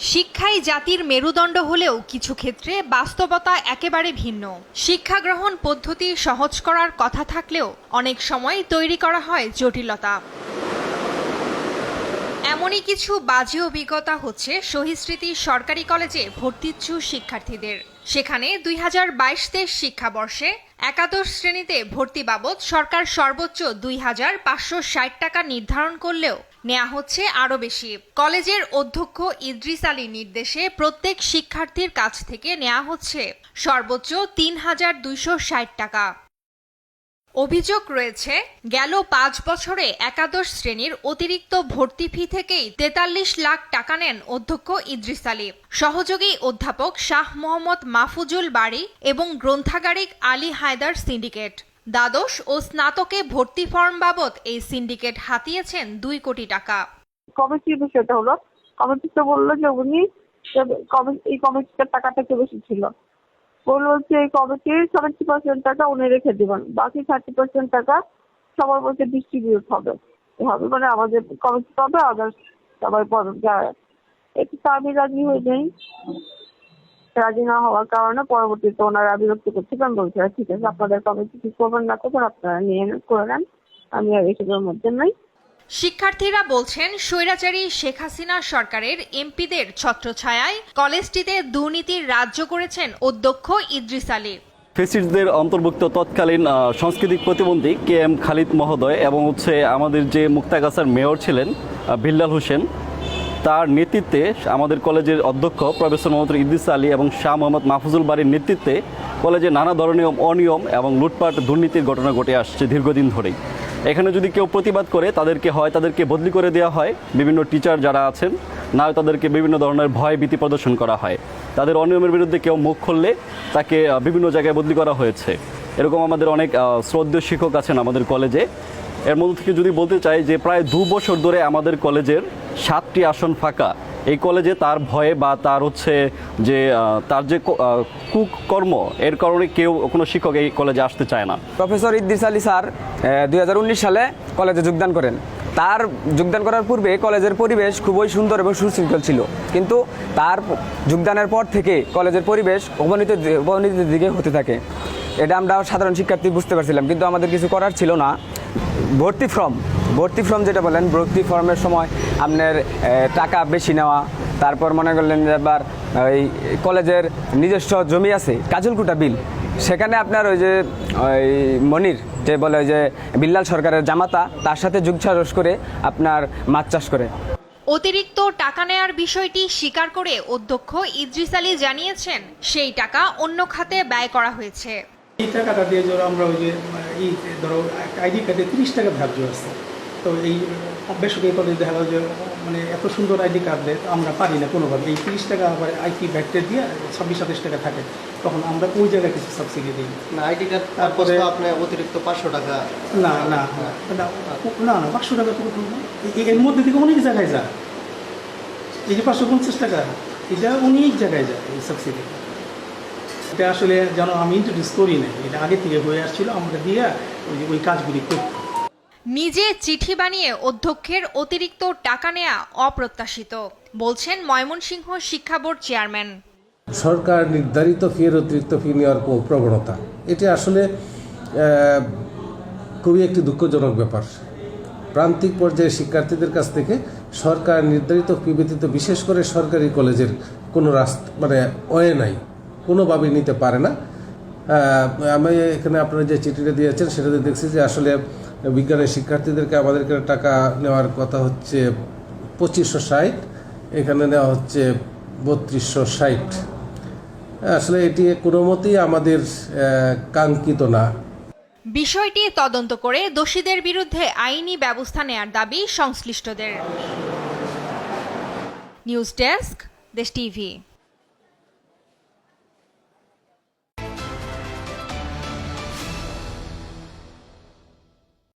শিক্ষাই জাতির মেরুদণ্ড হলেও কিছু ক্ষেত্রে বাস্তবতা একেবারে ভিন্ন। শিক্ষা গ্রহণ পদ্ধতি সহজ করার কথা থাকলেও অনেক সময় তৈরি করা হয় জটিলতা। এমনই কিছু বাজে অভিজ্ঞতা হচ্ছে সহিস্মৃতি সরকারি কলেজে ভর্তিচ্ছু শিক্ষার্থীদের। সেখানে দুই হাজার বাইশ তেইশ শিক্ষাবর্ষে একাদশ শ্রেণীতে ভর্তি বাবদ সরকার সর্বোচ্চ দুই হাজার পাঁচশো ষাট টাকা নির্ধারণ করলেও নেওয়া হচ্ছে আরও বেশি। কলেজের অধ্যক্ষ ইদ্রিস আলীর নির্দেশে প্রত্যেক শিক্ষার্থীর কাছ থেকে নেওয়া হচ্ছে সর্বোচ্চ তিন হাজার দুইশো ষাট টাকা। অভিযোগ রয়েছে, গেল পাঁচ বছরে একাদশ শ্রেণির অতিরিক্ত ভর্তি ফি থেকেই তেতাল্লিশ লাখ টাকা নেন অধ্যক্ষ ইদ্রিস আলী। সহযোগী অধ্যাপক শাহ মোহাম্মদ মাহফুজুল বাড়ি এবং গ্রন্থাগারিক আলী হায়দার সিন্ডিকেট। দ্বাদশ ও স্নাতকে ভর্তি ফর্ম বাবদ এই সিন্ডিকেট হাতিয়েছেন দুই কোটি টাকা। কমিটির বিষয়টা হলো, কমিটিতে বলল যে উনি এই কমিটির টাকাটা একটু বেশি ছিল। বলল যে এই কমিটির সেভেন্টি পার্সেন্ট টাকা উনি রেখে দিবেন, বাকি থার্টি পার্সেন্ট টাকা সবার মধ্যে ডিস্ট্রিবিউট হবে। হবে মানে আমাদের কমিটি পাবে আদার্স সবাই পাবে। যারা একটু আমি রাজি হয়ে যাই। রাজি না হওয়ার কারণে পরবর্তীতে ওনারা বিরক্ত করছিলেন বলছে ঠিক আছে আপনাদের কমিটি কি করবেন না করবেন আপনারা নিয়ে নেন, করে নেন। আমি আর এসবের মধ্যে নাই। শিক্ষার্থীরা বলছেন স্বৈরাচারী শেখ হাসিনা সরকারের এমপিদের ছত্রছায়ায় কলেজটিতে দুর্নীতির রাজ্য করেছেন অধ্যক্ষ ইদ্রিস আলী। ফেসিসদের অন্তর্ভুক্ত তৎকালীন সাংস্কৃতিক প্রতিবন্ধী কে এম খালিদ মহোদয় এবং হচ্ছে আমাদের যে মুক্তাগাছার মেয়র ছিলেন বিল্লাল হোসেন তার নেতৃত্বে আমাদের কলেজের অধ্যক্ষ প্রফেসর মোহাম্মদ ইদ্রিস আলী এবং শাহ মোহাম্মদ মাহফুজুল বাড়ির নেতৃত্বে কলেজে নানা ধরনের অনিয়ম এবং লুটপাট, দুর্নীতির ঘটনা ঘটে আসছে দীর্ঘদিন ধরেই। এখানে যদি কেউ প্রতিবাদ করে, তাদেরকে হয়, তাদেরকে বদলি করে দেওয়া হয়, বিভিন্ন টিচার যারা আছেন, না তাদেরকে বিভিন্ন ধরনের ভয়, ভীতি প্রদর্শন করা হয়। তাদের অনিয়মের বিরুদ্ধে কেউ মুখ খুললে তাকে বিভিন্ন জায়গায় বদলি করা হয়েছে। এরকম আমাদের অনেক শ্রদ্ধেয় শিক্ষক আছেন আমাদের কলেজে। এর মধ্যে থেকে যদি বলতে চাই যে প্রায় দু বছর ধরে আমাদের কলেজের সাতটি আসন ফাঁকা। এই কলেজে তার ভয়ে বা তার হচ্ছে যে তার যে কুকর্ম, এর কারণে কেউ কোনো শিক্ষক এই কলেজে আসতে চায় না। প্রফেসর ইদ্রিস আলী স্যার দুই হাজার উনিশ সালে কলেজে যোগদান করেন। তার যোগদান করার পূর্বে কলেজের পরিবেশ খুবই সুন্দর এবং সুশৃঙ্খল ছিল। কিন্তু তার যোগদানের পর থেকে কলেজের পরিবেশ অবনীত, অবনীতির দিকে হতে থাকে। এটা আমরা সাধারণ শিক্ষার্থী বুঝতে পারছিলাম, কিন্তু আমাদের কিছু করার ছিল না। ভর্তি ফর্ম ভর্তি ফর্ম যেটা বলেন ভর্তি ফর্মের সময় আপনার টাকা বেশি নেওয়া তারপর মনে করলেন যে এবার ওই কলেজের নিজস্ব জমি আছে কাজলকুটা বিল সেখানে আপনার ওই যে ওই মনির যে বলে ওই যে বিল্লাল সরকারের জামাতা তার সাথে যুগসারস করে আপনার মাছ চাষ করে। অতিরিক্ত টাকা নেয়ার বিষয়টি স্বীকার করে অধ্যক্ষ ইদ্রিস আলী জানিয়েছেন সেই টাকা অন্য খাতে ব্যয় করা হয়েছে। এই টাকাটা দিয়ে আমরা ওই যে এই ধরো আইডি কার্ডে তিরিশ টাকা ধার্য আছে। তো এই বেসরকারি কলেজ দেখা গেল যে মানে এত সুন্দর আইডি কার্ড দেয় আমরা পারি না কোনোভাবে। এই তিরিশ টাকা আবার আইটি ব্যাকটে দিয়ে ছাব্বিশ সাতাশ টাকা থাকে তখন আমরা ওই জায়গায় কিছু সাবসিডি দিই। না আইডি কার্ড তারপরে- তারপরে আপনি অতিরিক্ত পাঁচশো টাকা না না না না না পাঁচশো টাকা তো এর মধ্যে থেকে অনেক জায়গায় যায়। এই যে পাঁচশো পঞ্চাশ টাকা এটা অনেক জায়গায় যায় এই সাবসিডি এটা আসলে যেন আমি ইন্ট্রোডিউস করি নাই এটা আগে থেকে হয়ে আসছিল আমরা দিয়ে ওই ওই কাজগুলি করতাম নিজে চিঠি বানিয়ে অধ্যক্ষের অতিরিক্ত টাকা নেয়া অপ্রত্যাশিত বলছেন ময়মনসিংহ শিক্ষা বোর্ড চেয়ারম্যান। সরকার নির্ধারিত ফিয়ের অতিরিক্ত ফি নেওয়ার কো- প্রবণতা। এটি আসলে খুবই একটি দুঃখজনক ব্যাপার। প্রান্তিক পর্যায়ে শিক্ষার্থীদের কাছ থেকে সরকার নির্ধারিত ফি ব্যতীত বিশেষ করে সরকারি কলেজের কোনো রাস্তা মানে ওয়ে নাই। কোনোভাবেই নিতে পারে না। আমি এখানে আপনারা যে চিঠিটা দিয়েছেন সেটাতে দেখছি যে আসলে বিজ্ঞানের শিক্ষার্থীদেরকে আমাদেরকে টাকা নেওয়ার কথা হচ্ছে পঁচিশশো ষাট, এখানে নেওয়া হচ্ছে বত্রিশশো ষাট। আসলে এটি কোনো মতেই আমাদের কাঙ্ক্ষিত না। বিষয়টি তদন্ত করে দোষীদের বিরুদ্ধে আইনি ব্যবস্থা নেয়ার দাবি সংশ্লিষ্টদের। News desk, Desh TV.